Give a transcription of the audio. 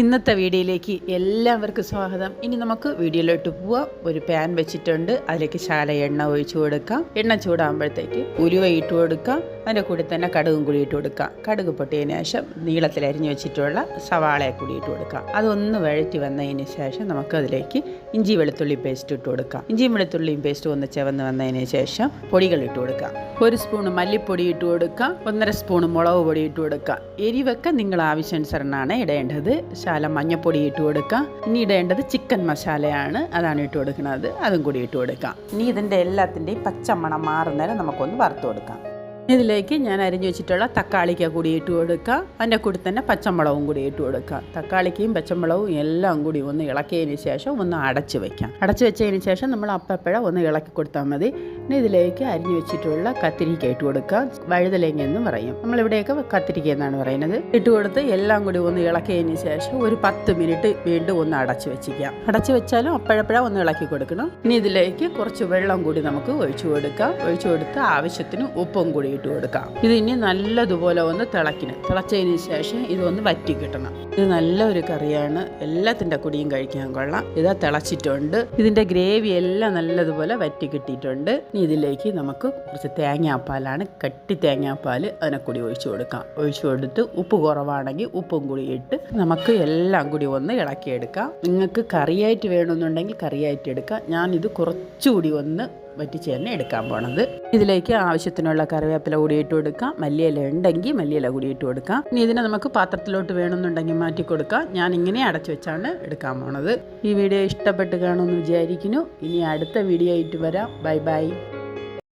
ഇന്നത്തെ വീഡിയോയിലേക്ക് എല്ലാവർക്കും സ്വാഗതം. ഇനി നമുക്ക് വീഡിയോയിലോട്ട് പോവാം. ഒരു പാൻ വെച്ചിട്ടുണ്ട്. അതിലേക്ക് ശാല എണ്ണ ഒഴിച്ചു കൊടുക്കാം. എണ്ണ ചൂടാകുമ്പോഴത്തേക്ക് ഉലുവ ഇട്ട് കൊടുക്കാം. അതിന്റെ കൂടി തന്നെ കടുകും കൂടി ഇട്ട് കൊടുക്കാം. കടുക് പൊട്ടിയതിന് ശേഷം നീളത്തിൽ അരിഞ്ഞു വെച്ചിട്ടുള്ള സവാളയെ കൂടി ഇട്ട് കൊടുക്കാം. അതൊന്ന് വഴറ്റി വന്നതിന് ശേഷം നമുക്ക് അതിലേക്ക് ഇഞ്ചി വെളുത്തുള്ളി പേസ്റ്റ് ഇട്ട് കൊടുക്കാം. ഇഞ്ചി വെളുത്തുള്ളിയും പേസ്റ്റ് ഒന്ന് ചെവന്ന് വന്നതിന് ശേഷം പൊടികൾ ഇട്ട് കൊടുക്കാം. ഒരു സ്പൂൺ മല്ലിപ്പൊടി ഇട്ട് കൊടുക്കാം. ഒന്നര സ്പൂൺ മുളക് പൊടി ഇട്ട് കൊടുക്കാം. എരിവൊക്കെ നിങ്ങൾ ആവശ്യാനുസരണമാണ് ഇടേണ്ടത്. ശാല മഞ്ഞപ്പൊടി ഇട്ട് കൊടുക്കാം. ഇനി ഇടേണ്ടത് ചിക്കൻ മസാലയാണ്. അതാണ് ഇട്ട് കൊടുക്കുന്നത്. അതും കൂടി ഇട്ട് കൊടുക്കാം. ഇനി ഇതിന്റെ എല്ലാത്തിന്റെയും പച്ചമണം മാറുന്നേരം നമുക്കൊന്ന് വറുത്ത് കൊടുക്കാം. ഇതിലേക്ക് ഞാൻ അരിഞ്ഞു വെച്ചിട്ടുള്ള തക്കാളിക്ക കൂടി ഇട്ട് കൊടുക്കുക. അതിന്റെ കൂടി തന്നെ പച്ചമുളകും കൂടി ഇട്ട് കൊടുക്കുക. തക്കാളിക്കയും പച്ചമുളകും എല്ലാം കൂടി ഒന്ന് ഇളക്കിയതിന് ശേഷം ഒന്ന് അടച്ച് വയ്ക്കാം. അടച്ച് വെച്ചതിന് ശേഷം നമ്മൾ അപ്പപ്പോഴ ഒന്ന് ഇളക്കി കൊടുത്താൽ മതി. ഇനി ഇതിലേക്ക് അരിഞ്ഞു വെച്ചിട്ടുള്ള കത്തിരിക്ക ഇട്ട് കൊടുക്കുക വഴുതലങ്ങ എന്നും പറയും. നമ്മളിവിടെയൊക്കെ കത്തിരിക്ക എന്നാണ് പറയുന്നത്. ഇട്ട് കൊടുത്ത് എല്ലാം കൂടി ഒന്ന് ഇളക്കിയതിന് ശേഷം ഒരു പത്ത് മിനിറ്റ് വീണ്ടും ഒന്ന് അടച്ചു വെച്ചിരിക്കാം. അടച്ചു വെച്ചാലും അപ്പോഴപ്പോഴാണ് ഒന്ന് ഇളക്കി കൊടുക്കണം. ഇനി ഇതിലേക്ക് കുറച്ച് വെള്ളം കൂടി നമുക്ക് ഒഴിച്ചു കൊടുക്കാം. ഒഴിച്ചു കൊടുത്ത് ആവശ്യത്തിന് ഉപ്പും കൂടി ഇട്ട് കൊടുക്കാം. ഇത് ഇനി നല്ലതുപോലെ ഒന്ന് തിളക്കിന് തിളച്ചതിന് ശേഷം ഇതൊന്ന് വറ്റി കിട്ടണം. ഇത് നല്ല ഒരു കറിയാണ്. എല്ലാത്തിന്റെ കൂടിയും കഴിക്കാൻ കൊള്ളാം. ഇതാ തിളച്ചിട്ടുണ്ട്. ഇതിന്റെ ഗ്രേവി എല്ലാം നല്ലതുപോലെ വറ്റി കിട്ടിയിട്ടുണ്ട്. ഇനി ഇതിലേക്ക് നമുക്ക് കുറച്ച് തേങ്ങാപ്പാലാണ് കട്ടി തേങ്ങാപ്പാൽ അതിനെക്കൂടി കൂടി ഒഴിച്ചു കൊടുക്കാം. ഒഴിച്ചു കൊടുത്ത് ഉപ്പ് കുറവാണെങ്കിൽ ഉപ്പും കൂടി ഇട്ട് നമുക്ക് എല്ലാം കൂടി ഒന്ന് ഇളക്കിയെടുക്കാം. നിങ്ങൾക്ക് കറിയായിട്ട് വേണമെന്നുണ്ടെങ്കിൽ കറിയായിട്ട് എടുക്കാം. ഞാനിത് കുറച്ചുകൂടി ഒന്ന് വറ്റിച്ച് തന്നെ എടുക്കാൻ പോണത്. ഇതിലേക്ക് ആവശ്യത്തിനുള്ള കറിവേപ്പില കൂടി കൊടുക്കാം. മല്ലിയില ഉണ്ടെങ്കിൽ മല്ലിയില കൂടി കൊടുക്കാം. ഇനി ഇതിനെ നമുക്ക് പാത്രത്തിലോട്ട് വേണമെന്നുണ്ടെങ്കിൽ മാറ്റി കൊടുക്കാം. ഞാൻ ഇങ്ങനെ അടച്ചു വെച്ചാണ് എടുക്കാൻ പോണത്. ഈ വീഡിയോ ഇഷ്ടപ്പെട്ട് കാണുമെന്ന് വിചാരിക്കുന്നു. ഇനി അടുത്ത വീഡിയോ ആയിട്ട് വരാം. Bye bye.